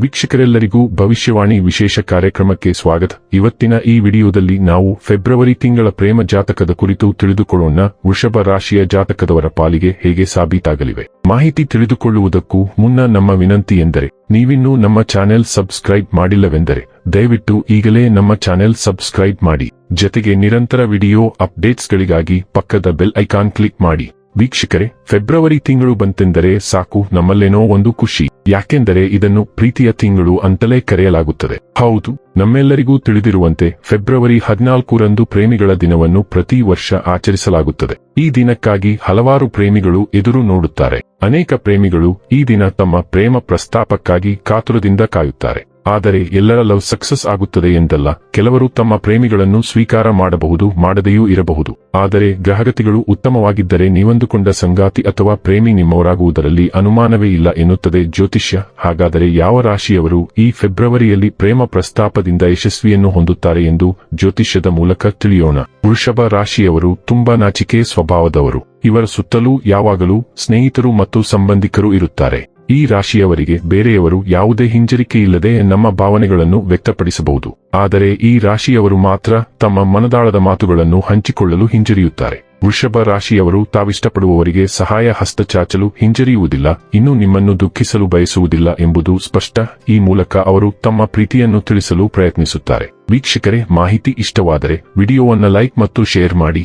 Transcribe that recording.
ವೀಕ್ಷಕರೆಲ್ಲರಿಗೂ ಭವಿಷ್ಯವಾಣಿ ವಿಶೇಷ ಕಾರ್ಯಕ್ರಮಕ್ಕೆ ಸ್ವಾಗತ. ಇವತ್ತಿನ ಈ ವಿಡಿಯೋದಲ್ಲಿ ನಾವು ಫೆಬ್ರವರಿ ತಿಂಗಳ ಪ್ರೇಮ ಜಾತಕದ ಕುರಿತು ತಿಳಿದುಕೊಳ್ಳೋಣ. ವೃಷಭ ರಾಶಿಯ ಜಾತಕದವರ ಪಾಲಿಗೆ ಹೇಗೆ ಸಾಬೀತಾಗಲಿವೆ? ಮಾಹಿತಿ ತಿಳಿದುಕೊಳ್ಳುವುದಕ್ಕೂ ಮುನ್ನ ನಮ್ಮ ವಿನಂತಿ ಎಂದರೆ, ನೀವಿನ್ನೂ ನಮ್ಮ ಚಾನೆಲ್ ಸಬ್ಸ್ಕ್ರೈಬ್ ಮಾಡಿಲ್ಲವೆಂದರೆ, ದಯವಿಟ್ಟು ಈಗಲೇ ನಮ್ಮ ಚಾನೆಲ್ ಸಬ್ಸ್ಕ್ರೈಬ್ ಮಾಡಿ. ಜತೆಗೆ ನಿರಂತರ ವಿಡಿಯೋ ಅಪ್ಡೇಟ್ಸ್ಗಳಿಗಾಗಿ ಪಕ್ಕದ ಬೆಲ್ ಐಕಾನ್ ಕ್ಲಿಕ್ ಮಾಡಿ. ವೀಕ್ಷಕರೇ, ಫೆಬ್ರವರಿ ತಿಂಗಳು ಬಂತೆಂದರೆ ಸಾಕು, ನಮ್ಮಲ್ಲೇನೋ ಒಂದು ಖುಷಿ. ಯಾಕೆಂದರೆ ಇದನ್ನು ಪ್ರೀತಿಯ ತಿಂಗಳು ಅಂತಲೇ ಕರೆಯಲಾಗುತ್ತದೆ. ಹೌದು, ನಮ್ಮೆಲ್ಲರಿಗೂ ತಿಳಿದಿರುವಂತೆ ಫೆಬ್ರವರಿ ಹದಿನಾಲ್ಕರಂದು ಪ್ರೇಮಿಗಳ ದಿನವನ್ನು ಪ್ರತಿ ವರ್ಷ ಆಚರಿಸಲಾಗುತ್ತದೆ. ಈ ದಿನಕ್ಕಾಗಿ ಹಲವಾರು ಪ್ರೇಮಿಗಳು ಎದುರು ನೋಡುತ್ತಾರೆ. ಅನೇಕ ಪ್ರೇಮಿಗಳು ಈ ದಿನ ತಮ್ಮ ಪ್ರೇಮ ಪ್ರಸ್ತಾಪಕ್ಕಾಗಿ ಕಾತುರದಿಂದ ಕಾಯುತ್ತಾರೆ. ಆದರೆ ಎಲ್ಲರ ಲವ್ ಸಕ್ಸಸ್ ಆಗುತ್ತದೆ ಎಂದಲ್ಲ, ಕೆಲವರು ತಮ್ಮ ಪ್ರೇಮಿಗಳನ್ನು ಸ್ವೀಕಾರ ಮಾಡಬಹುದು, ಮಾಡದೆಯೂ ಇರಬಹುದು. ಆದರೆ ಗ್ರಹಗತಿಗಳು ಉತ್ತಮವಾಗಿದ್ದರೆ ನೀವಂದುಕೊಂಡ ಸಂಗಾತಿ ಅಥವಾ ಪ್ರೇಮಿ ನಿಮ್ಮವರಾಗುವುದರಲ್ಲಿ ಅನುಮಾನವೇ ಇಲ್ಲ ಎನ್ನುತ್ತದೆ ಜ್ಯೋತಿಷ್ಯ. ಹಾಗಾದರೆ ಯಾವ ರಾಶಿಯವರು ಈ ಫೆಬ್ರವರಿಯಲ್ಲಿ ಪ್ರೇಮ ಪ್ರಸ್ತಾಪದಿಂದ ಯಶಸ್ವಿಯನ್ನು ಹೊಂದುತ್ತಾರೆ ಎಂದು ಜ್ಯೋತಿಷ್ಯದ ಮೂಲಕ ತಿಳಿಯೋಣ. ವೃಷಭ ರಾಶಿಯವರು ತುಂಬಾ ನಾಚಿಕೆ ಸ್ವಭಾವದವರು. ಇವರ ಸುತ್ತಲೂ ಯಾವಾಗಲೂ ಸ್ನೇಹಿತರು ಮತ್ತು ಸಂಬಂಧಿಕರು ಇರುತ್ತಾರೆ. ಈ ರಾಶಿಯವರಿಗೆ ಬೇರೆಯವರು ಯಾವುದೇ ಹಿಂಜರಿಕೆಯಿಲ್ಲದೆ ನಮ್ಮ ಭಾವನೆಗಳನ್ನು ವ್ಯಕ್ತಪಡಿಸಬಹುದು. ಆದರೆ ಈ ರಾಶಿಯವರು ಮಾತ್ರ ತಮ್ಮ ಮನದಾಳದ ಮಾತುಗಳನ್ನು ಹಂಚಿಕೊಳ್ಳಲು ಹಿಂಜರಿಯುತ್ತಾರೆ. ವೃಷಭ ರಾಶಿಯವರು ತಾವಿಷ್ಟಪಡುವವರಿಗೆ ಸಹಾಯ ಹಸ್ತ ಚಾಚಲು ಹಿಂಜರಿಯುವುದಿಲ್ಲ, ಇನ್ನು ನಿಮ್ಮನ್ನು ದುಃಖಿಸಲು ಬಯಸುವುದಿಲ್ಲ ಎಂಬುದು ಸ್ಪಷ್ಟ. ಈ ಮೂಲಕ ಅವರು ತಮ್ಮ ಪ್ರೀತಿಯನ್ನು ತಿಳಿಸಲು ಪ್ರಯತ್ನಿಸುತ್ತಾರೆ. ವೀಕ್ಷಕರೇ, ಮಾಹಿತಿ ಇಷ್ಟವಾದರೆ ವಿಡಿಯೋವನ್ನು ಲೈಕ್ ಮತ್ತು ಶೇರ್ ಮಾಡಿ.